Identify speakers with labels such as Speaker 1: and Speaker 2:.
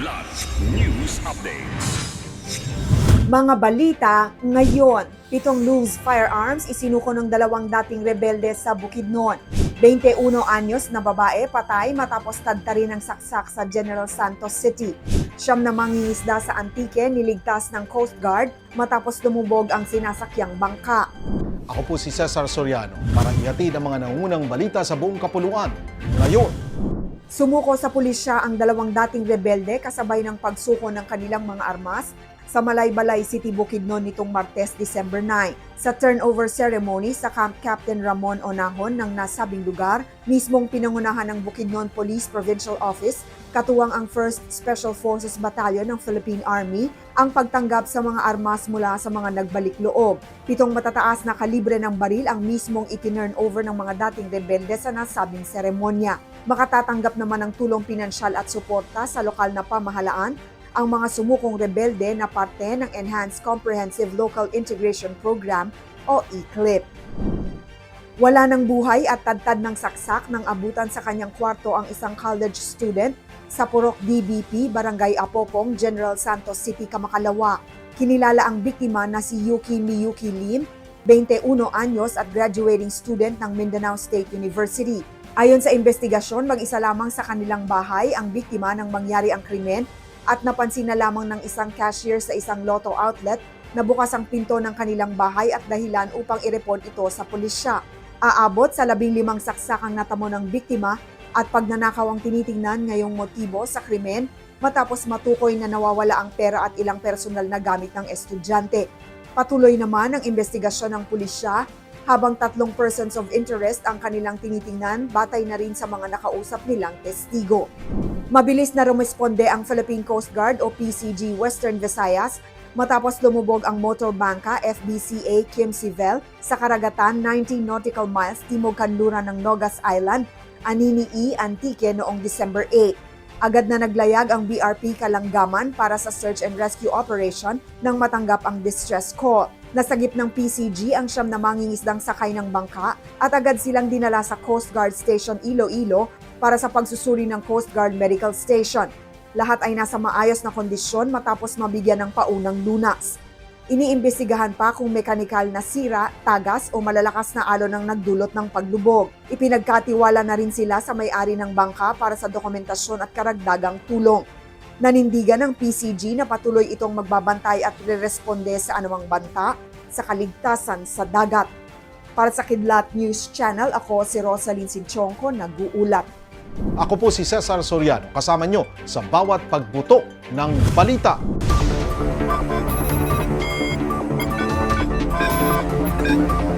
Speaker 1: Kidlat News Updates.
Speaker 2: Mga balita ngayon, pitong loose firearms isinuko ng dalawang dating rebelde sa Bukidnon. 21 anyos na babae patay matapos tadtarin ng saksak sa General Santos City. Siyam na mangingisda sa Antique niligtas ng Coast Guard matapos lumubog ang sinasakyang bangka.
Speaker 3: Ako po si Cesar Soriano para ihatid ang mga nangunang balita sa buong kapuluan. Ngayon,
Speaker 2: Sumuko sa pulisya ang dalawang dating rebelde kasabay ng pagsuko ng kanilang mga armas sa Malaybalay City, Bukidnon nitong Martes, December 9. Sa turnover ceremony sa Camp Captain Ramon Onahon ng nasabing lugar, mismong pinangunahan ng Bukidnon Police Provincial Office, katuwang ang 1st Special Forces Battalion ng Philippine Army, ang pagtanggap sa mga armas mula sa mga nagbalik loob. Pitong matataas na kalibre ng baril ang mismong itinurn over ng mga dating rebelde sa nasabing seremonya. Makatatanggap naman ng tulong pinansyal at suporta sa lokal na pamahalaan ang mga sumukong rebelde na parte ng Enhanced Comprehensive Local Integration Program o ECLIP. Wala ng buhay at tadtad ng saksak nang abutan sa kanyang kwarto ang isang college student sa Purok DBP, Barangay Apopong, General Santos City, Kamakalawa. Kinilala ang biktima na si Yuki Miyuki Lim, 21 anyos at graduating student ng Mindanao State University. Ayon sa investigasyon, mag-isa lamang sa kanilang bahay ang biktima nang mangyari ang krimen at napansin na lamang ng isang cashier sa isang lotto outlet na bukas ang pinto ng kanilang bahay at dahilan upang i-report ito sa pulisya. Aabot sa labing limang saksak ang natamo ng biktima at pagnanakaw ang tinitingnan ngayong motibo sa krimen matapos matukoy na nawawala ang pera at ilang personal na gamit ng estudyante. Patuloy naman ang investigasyon ng pulisya habang tatlong persons of interest ang kanilang tinitingnan batay na rin sa mga nakausap nilang testigo. Mabilis na rumisponde ang Philippine Coast Guard o PCG Western Visayas matapos lumubog ang motor bangka FBCA Kim Sivel sa karagatan 19 nautical miles timog kanluran ng Nogas Island, Anini E, Antique noong December 8. Agad na naglayag ang BRP Kalanggaman para sa search and rescue operation nang matanggap ang distress call. Nasagip ng PCG ang siyam na mangingisdang sakay ng bangka at agad silang dinala sa Coast Guard Station Iloilo para sa pagsusuri ng Coast Guard Medical Station. Lahat ay nasa maayos na kondisyon matapos mabigyan ng paunang lunas. Iniimbestigahan pa kung mekanikal na sira, tagas o malalakas na alon ang nagdulot ng paglubog. Ipinagkatiwala na rin sila sa may-ari ng bangka para sa dokumentasyon at karagdagang tulong. Nanindigan ng PCG na patuloy itong magbabantay at re-responde sa anumang banta sa kaligtasan sa dagat. Para sa Kidlat News Channel, ako si Rosalyn Sinchonko, nag-uulat.
Speaker 3: Ako po si Cesar Soriano, kasama nyo sa bawat pagbuto ng balita. Thank you.